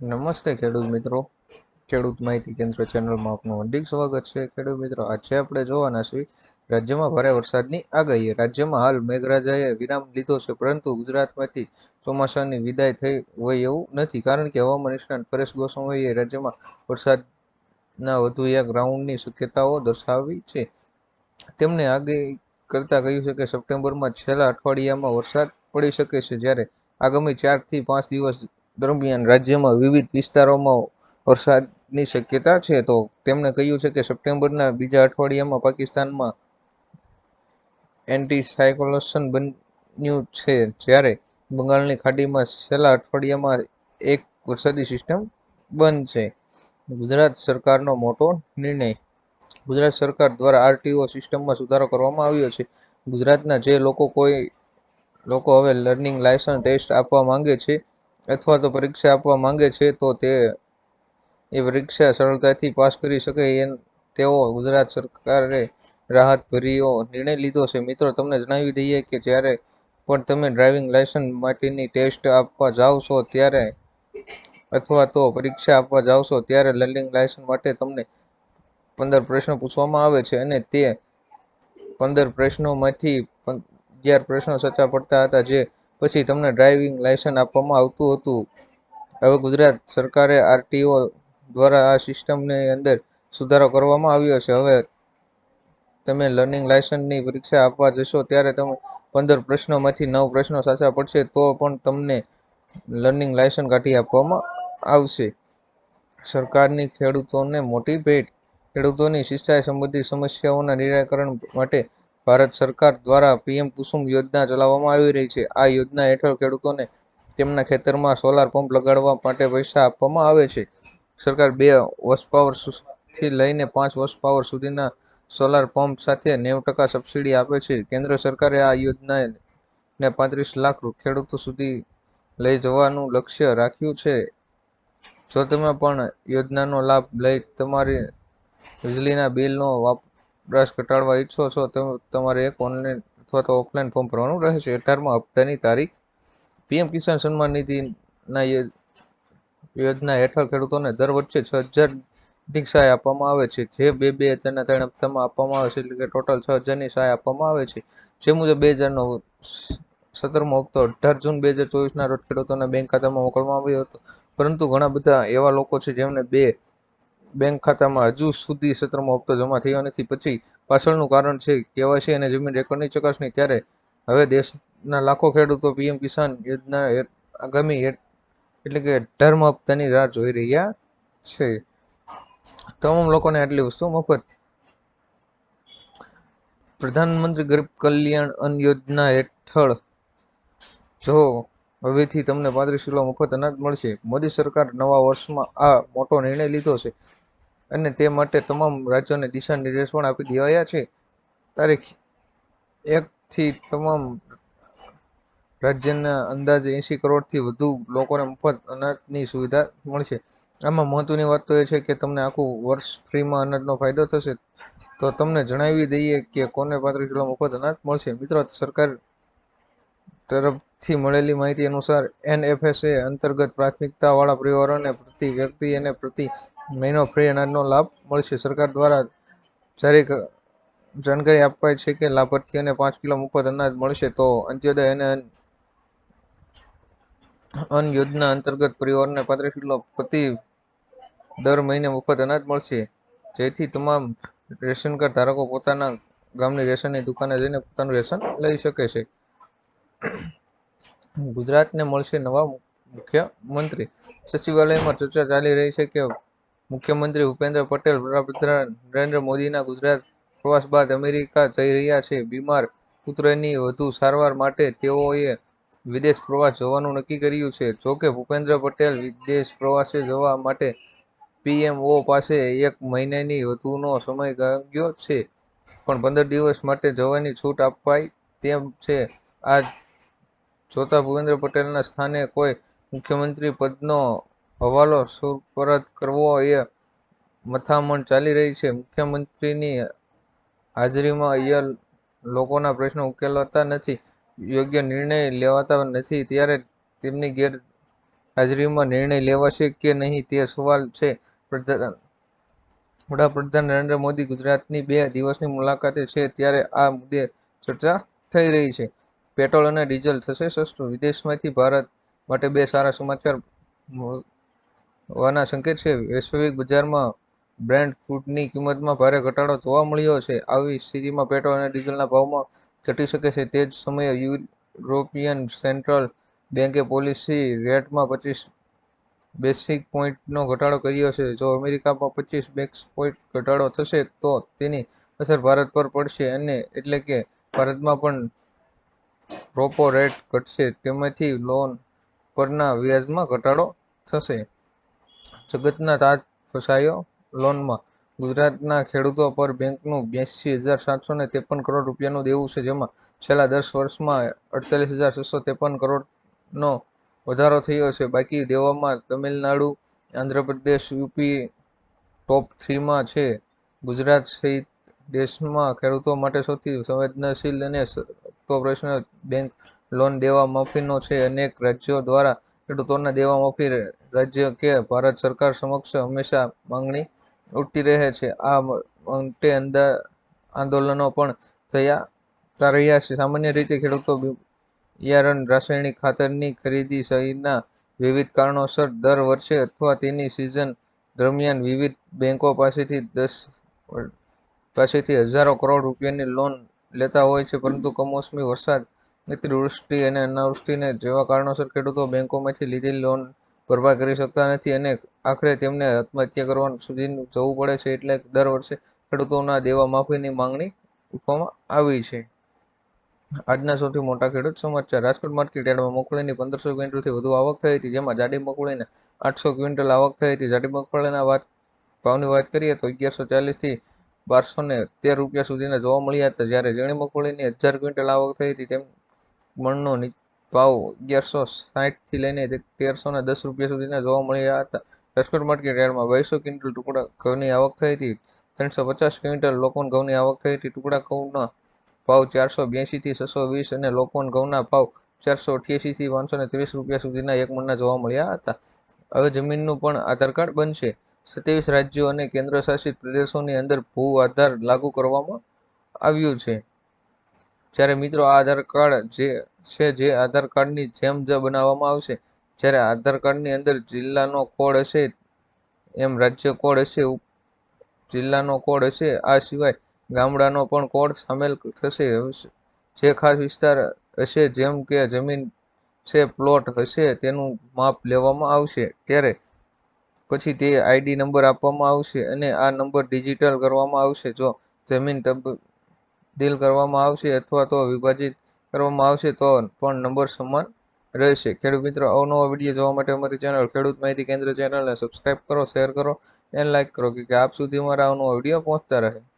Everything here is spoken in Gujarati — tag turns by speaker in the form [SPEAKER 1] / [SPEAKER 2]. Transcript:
[SPEAKER 1] નમસ્તે ખેડૂત મિત્રો. ખેડૂત માહિતી કેન્દ્ર ચેનલમાં આપનું હાર્દિક સ્વાગત છે. ખેડૂત મિત્રો, આજે આપણે જોવાના છીએ રાજ્યમાં ભારે વરસાદની આગાહી. રાજ્યમાં હાલ મેઘરાજાએ વિરામ લીધો છે, પરંતુ ગુજરાતમાંથી ચોમાસાની વિદાય થઈ હોય એવું નથી, કારણ કે હવામાન નિષ્ણાત પરેશ ગોસ્વામીએ રાજ્યમાં વરસાદના વધુ એક રાઉન્ડની શક્યતાઓ દર્શાવી છે. તેમણે આગાહી કરતા કહ્યું છે કે સપ્ટેમ્બરમાં છેલ્લા અઠવાડિયામાં વરસાદ પડી શકે છે, જ્યારે આગામી ચારથી પાંચ દિવસ દરમિયાન રાજ્યમાં વિવિધ વિસ્તારોમાં વરસાદની શક્યતા છે, તો તેમણે કહ્યું છે કે સપ્ટેમ્બરના બીજા અઠવાડિયામાં પાકિસ્તાનમાં એન્ટી સાયક્લોન બન્યું છે, જ્યારે બંગાળની ખાડીમાં છેલ્લા અઠવાડિયામાં એક વરસાદી સિસ્ટમ બનશે. ગુજરાત સરકારનો મોટો નિર્ણય, ગુજરાત સરકાર દ્વારા આરટીઓ સિસ્ટમમાં સુધારો કરવામાં આવ્યો છે. ગુજરાતના જે લોકો કોઈ, લોકો હવે લર્નિંગ લાયસન્સ ટેસ્ટ આપવા માંગે છે અથવા તો પરીક્ષા આપવા માંગે છે, તો તે એ પરીક્ષા સરળતાથી પાસ કરી શકે એમ તેવો ગુજરાત સરકારે રાહતભર્યો નિર્ણય લીધો છે. મિત્રો, તમને જણાવી દઈએ કે જ્યારે પણ તમે ડ્રાઇવિંગ લાયસન્સ માટેની ટેસ્ટ આપવા જાઓ છો ત્યારે અથવા તો પરીક્ષા આપવા જાઓ છો ત્યારે લર્નિંગ લાયસન્સ માટે તમને પંદર પ્રશ્નો પૂછવામાં આવે છે અને તે પંદર પ્રશ્નોમાંથી અગિયાર પ્રશ્નો સાચા પડતા હતા, જે પછી તમને ડ્રાઇવિંગ લાયસન્સ આપવામાં આવતું હતું. હવે ગુજરાત સરકારે આરટીઓ દ્વારા આ સિસ્ટમની અંદર સુધારો કરવામાં આવ્યો છે. હવે તમે લર્નિંગ લાયસન્સની પરીક્ષા આપવા જશો ત્યારે તમે પંદર પ્રશ્નોમાંથી નવ પ્રશ્નો સાચા પડશે તો પણ તમને લર્નિંગ લાયસન્સ કાઢી આપવામાં આવશે. સરકારની ખેડૂતોને મોટી ભેટ, ખેડૂતોની સિંચાઈ સંબંધિત સમસ્યાઓના નિરાકરણ માટે ભારત સરકાર દ્વારા પીએમ કુસુમ યોજના ચલાવવામાં આવી રહી છે. આ યોજના હેઠળ ખેડૂતોને તેમના ખેતરમાં સોલાર પંપ લગાડવા માટે પૈસા આપવામાં આવે છે. સરકાર બે હોર્સપાવરથી લઈને પાંચ હોર્સપાવર સુધીના સોલાર પંપ સાથે નેવું ટકા સબસિડી આપે છે. કેન્દ્ર સરકારે આ યોજનાને પાંત્રીસ લાખ ખેડૂતો સુધી લઈ જવાનું લક્ષ્ય રાખ્યું છે. જો તમે પણ યોજનાનો લાભ લઈ તમારી વીજળીના બિલનો વપરાશ ઘટાડવા ઈચ્છો છો, તો તમારે એક ઓનલાઈન અથવા તો ઓફલાઈન ફોર્મ ભરવાનું રહેશે અઢારમા હપ્તાની તારીખ. પીએમ કિસાન સન્માન નિધિના યોજના હેઠળ ખેડૂતોને દર વર્ષે છ હજાર સહાય આપવામાં આવે છે. જે બે બે હજારના ત્રણ હપ્તામાં આપવામાં આવે છે, એટલે કે ટોટલ છ હજારની સહાય આપવામાં આવે છે. જે મુજબ બે હજારનો સત્તરમો હપ્તો અઢાર જૂન બે હજાર ચોવીસના રોજ ખેડૂતોને બેંક ખાતામાં મોકલવામાં આવ્યો હતો. પરંતુ ઘણા બધા એવા લોકો છે જેમને બે બેંક ખાતામાં હજુ સુધી સત્તરમો હપ્તો જમા થયો નથી. પછી પાછળનું કારણ છે કેવાયસી અને જમીન રેકોર્ડની ચકાસણી. ત્યારે હવે દેશના લાખો ખેડૂતો પીએમ કિસાન યોજના આગામી એટલે કે અઢારમા હપ્તાની રાહ જોઈ રહ્યા છે. તમામ લોકોને આટલી વસ્તુ મફત. પ્રધાનમંત્રી ગરીબ કલ્યાણ અન્ન યોજના હેઠળ જો હવેથી તમને પાંત્રીસ કિલો મફત અનાજ મળશે. મોદી સરકાર નવા વર્ષમાં આ મોટો નિર્ણય લીધો છે. અને તે માટે તમામ રાજ્યોને દિશા નિર્દેશ પણ આપી દેવાયા છે. તારીખ એકથી તમામ રાજ્યના અંદાજે એંશી કરોડથી વધુ લોકોને મફત અનાજની સુવિધા મળશે. આમાં મહત્વની વાત તો એ છે કે તમને આખું વર્ષ ફ્રીમાં અનાજનો ફાયદો થશે. તો તમને જણાવી દઈએ કે કોને પાંત્રીસ કિલો મફત અનાજ મળશે? મિત્રો, સરકાર તરફથી મળેલી માહિતી અનુસાર એનએફએસએ અંતર્ગત પ્રાથમિકતાવાળા પરિવારોને પ્રતિ વ્યક્તિ અને પ્રતિ મહિનો ફ્રી અનાજનો લાભ મળશે. સરકાર દ્વારા જારી જાણકારી આપવાય છે કે લાભાર્થીઓને પાંચ કિલો મફત અનાજ મળશે તો અંત્યોદય અને અન્ન યોજના અંતર્ગત પરિવારને પાંત્રીસ કિલો પ્રતિ દર મહિને મફત અનાજ મળશે. જેથી તમામ રેશન કાર્ડ ધારકો પોતાના ગામની રેશનની દુકાને જઈને પોતાનું રેશન લઈ શકે છે. ગુજરાતને મળશે નવા મુખ્યમંત્રી. સચિવાલયમાં ચર્ચા ચાલી રહી છે કે મુખ્યમંત્રી ભૂપેન્દ્ર પટેલ વડાપ્રધાન નરેન્દ્ર મોદીના ગુજરાત પ્રવાસ બાદ અમેરિકા જઈ રહ્યા છે. બીમાર પુત્રની વધુ સારવાર માટે તેઓએ વિદેશ પ્રવાસ જવાનું નક્કી કર્યું છે. જોકે ભૂપેન્દ્ર પટેલ વિદેશ પ્રવાસે જવા માટે પીએમઓ પાસે એક મહિનાની વધુનો સમય માંગ્યો છે, પણ પંદર દિવસ માટે જવાની છૂટ અપાઈ તેમ છે. આ જોતા ભૂપેન્દ્ર પટેલના સ્થાને કોઈ મુખ્યમંત્રી પદનો હવાલો સુપરત કરવો એ મથામણ ચાલી રહી છે. મુખ્યમંત્રીની હાજરીમાં અહીંયા લોકોના પ્રશ્નો ઉકેલાતા નથી, યોગ્ય નિર્ણય લેવાતા નથી, ત્યારે તેમની ગેર હાજરીમાં નિર્ણય લેવાશે કે નહીં તે સવાલ છે. પ્રધાન વડાપ્રધાન નરેન્દ્ર મોદી ગુજરાતની બે દિવસની મુલાકાતે છે ત્યારે આ મુદ્દે ચર્ચા થઈ રહી છે. પેટ્રોલ અને ડીઝલ થશે સસ્તું, વિદેશમાંથી ભારત માટે બે સારા સમાચાર મળવાના સંકેત છે. વૈશ્વિક બજારમાં બ્રેન્ડ ક્રૂડની કિંમતમાં ભારે ઘટાડો જોવા મળ્યો છે. આવી સ્થિતિમાં પેટ્રોલ અને ડીઝલના ભાવમાં ઘટી શકે છે. તે જ સમયે યુરોપિયન સેન્ટ્રલ બેંકે પોલિસી રેટમાં પચીસ બેસિક પોઈન્ટનો ઘટાડો કર્યો છે. જો અમેરિકામાં પચીસ બેક્સ પોઈન્ટ ઘટાડો થશે, તો તેની અસર ભારત પર પડશે અને એટલે કે ભારતમાં પણ રોપો રેટ ઘટશે. તેમાંથી લોન પરના વ્યાજમાં ઘટાડો થશે. જગતના તાજ ફસાયો લોનમાં. ગુજરાતના ખેડૂતો પર બેંકનું બ્યાસી હજાર સાતસો ને ત્રેપન કરોડ રૂપિયાનું દેવું છે, જેમાં છેલ્લા દસ વર્ષમાં અડતાલીસ હજાર છસો ત્રેપન કરોડનો વધારો થયો છે. બાકી દેવામાં તમિલનાડુ, આંધ્રપ્રદેશ, યુપી ટોપ થ્રીમાં છે. ગુજરાત સહિત દેશમાં ખેડૂતો માટે સૌથી સંવેદનશીલ અને તો પ્રશ્ન બેંક લોન દેવા માફીનો છે. અનેક રાજ્યો દ્વારા ખેડૂતોના દેવા માફી રાજ્ય કે ભારત સરકાર સમક્ષ હંમેશા માંગણી ઉઠતી રહે છે. આ માટે આંદોલનો પણ થયા રહ્યા છે. સામાન્ય રીતે ખેડૂતો બિયારણ રાસાયણિક ખાતરની ખરીદી સહિતના વિવિધ કારણોસર દર વર્ષે અથવા તેની સિઝન દરમિયાન વિવિધ બેંકો પાસેથી દસ પાસેથી હજારો કરોડ રૂપિયાની લોન લેતા હોય છે. પરંતુ કમોસમી વરસાદ અતિવૃષ્ટિ અને અનાવૃષ્ટિને જેવા કારણોસર ખેડૂતો બેંકોમાંથી લીધેલી લોન ભરપાઈ કરી શકતા નથી અને આખરે તેમને આત્મહત્યા કરવા સુધી જવું પડે છે એટલે દર વર્ષે ખેડૂતોના દેવા માફીની માંગણી ઉઠવામાં આવી છે. આજના સૌથી મોટા ખેડૂત સમાચાર. રાજકોટ માર્કેટ યાર્ડમાં મગફળીની પંદરસો ક્વિન્ટલથી વધુ આવક થઈ હતી. જેમાં જાડી મગફળીને આઠસો ક્વિન્ટલ આવક થઈ હતી. જાડી મગફળીના વાત, ભાવની વાત કરીએ તો અગિયારસો ચાલીસથી બારસો ને તેર રૂપિયા સુધીના જોવા મળ્યા હતા. જ્યારે ઝીણી મગફળીની હજાર ક્વિન્ટલ આવક થઈ હતી, તેમ મણનો ભાવ અગિયારસો સાઠથી લઈને તેરસો ને દસ રૂપિયા સુધીના જોવા મળ્યા હતા. રાજકોટ મટકી રેડમાં બાવીસો ક્વિન્ટલ ટુકડા ઘઉંની આવક થઈ હતી. ત્રણસો પચાસ ક્વિન્ટલ લોકોન ઘઉંની આવક થઈ હતી. ટુકડા ઘઉંના ભાવ ચારસો બ્યાસીથી છસો વીસ અને લોકોન ઘઉંના ભાવ ચારસો અઠ્યાસીથી પાંચસો ને ત્રીસ રૂપિયા સુધીના એક મણના જોવા મળ્યા હતા. હવે જમીનનું પણ આધાર કાર્ડ બનશે. સત્યાવીસ રાજ્યો અને કેન્દ્રશાસિત પ્રદેશોની અંદર ભૂ આધાર લાગુ કરવામાં આવ્યું છે. જ્યારે મિત્રો આ આધાર કાર્ડ જે છે જે આધાર કાર્ડની જેમ જ બનાવવામાં આવશે, જ્યારે આધાર કાર્ડની અંદર જિલ્લાનો કોડ હશે, એમ રાજ્ય કોડ હશે જિલ્લાનો કોડ હશે, આ સિવાય ગામડાનો પણ કોડ સામેલ થશે. જે ખાસ વિસ્તાર હશે, જેમ કે જમીન છે, પ્લોટ હશે, તેનું માપ લેવામાં આવશે. ત્યારે પછી તે આઈડી નંબર આપવામાં આવશે અને આ નંબર ડિજિટલ કરવામાં આવશે. જો જમીન તબદીલ કરવામાં આવશે અથવા તો વિભાજિત કરવામાં આવશે, તો પણ નંબર સમાન રહેશે. ખેડૂત મિત્રો અવનવો વીડિયો જોવા માટે અમારી ચેનલ ખેડૂત માહિતી કેન્દ્ર ચેનલને સબસ્ક્રાઇબ કરો શેર કરો એન લાઇક કરો કે આપ સુધી મારા અવનવો વીડિયો પહોંચતા રહે.